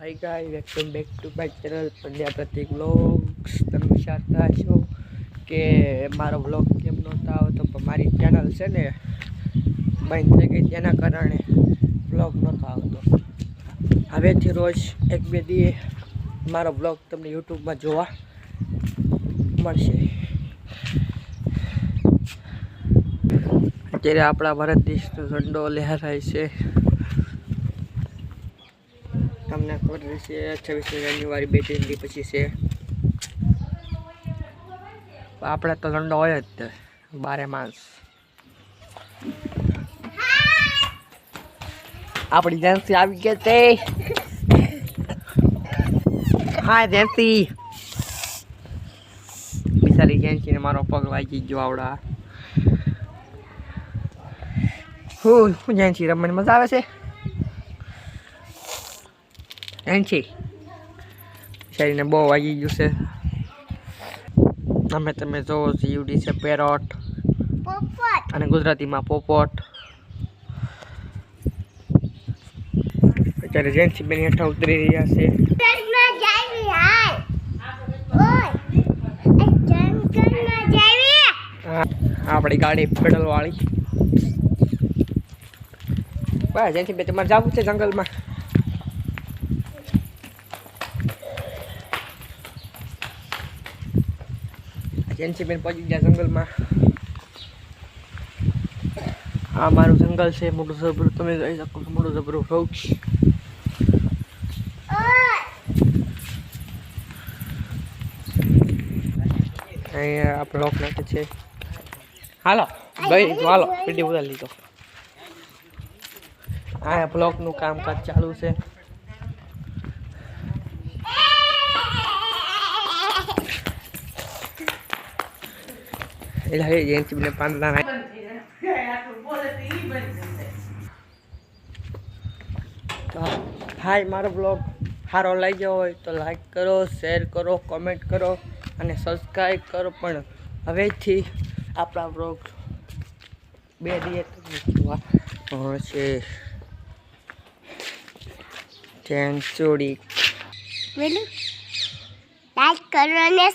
Hi guys welcome back to my channel Pandya Pratik vlogs તમે વિચારતા હશો કે મારો વ્લોગ કેમ નહોતા આવતો, પણ મારી ચેનલ છે ને, બંધ થઈ ગઈ તેના કારણે વ્લોગ નહોતો આવતો. હવેથી રોજ એક બે દીએ મારો વ્લોગ તમને યુટ્યુબમાં જોવા મળશે. અત્યારે આપણા ભારત દેશનો ઝંડો લહેરાય છે. તમને ખબર છે. છવ્વીસ જાન્યુઆરી બે ત્રણ પછી છે. આપણે તો ઝંડો હોય જ બારે માસ આપણી જેન્સી આવી ગઈ તે. હા જેન્સી. બિચારી જેન્સીને મારો પગ વાગી ગયો આવડા. હું જેન્સી રમવાની મજા આવે છે? એન્ચી શરીરને બહુ વાગી ગયું છે. અમે તમે જોવો જીવડી છે પેરોટ. પોપટ. અને ગુજરાતીમાં પોપટ. અત્યારે જેન્સી બેન હેઠા ઉતરી રહ્યા છે. આપણી ગાડી પેડલ વાળી બસ જેન્સી બેન તમારે જવું છે જંગલમાં? જેન્સી પહોંચી ગયા જંગલમાં. આ મારું જંગલ છે, મોટું જબરું. તમે જોઈ શકો છો, મોટું જબરું વૃક્ષ અહીંયા આપણે લોક નાખે છે. હાલો, ભાઈ હાલો પીડી ઉતારી લીધો. આ બ્લોકનું કામકાજ ચાલુ છે. એટલે હવે જેન્સી બેને પાંદડા હાય મારો બ્લોગ સારો લાગ્યો હોય તો લાઈક કરો શેર કરો કોમેન્ટ કરો અને સબસ્ક્રાઈબ કરો પણ હવેથી આપણા બ્લોગ બે દિવસ છે બોલું લાઈક કરો ને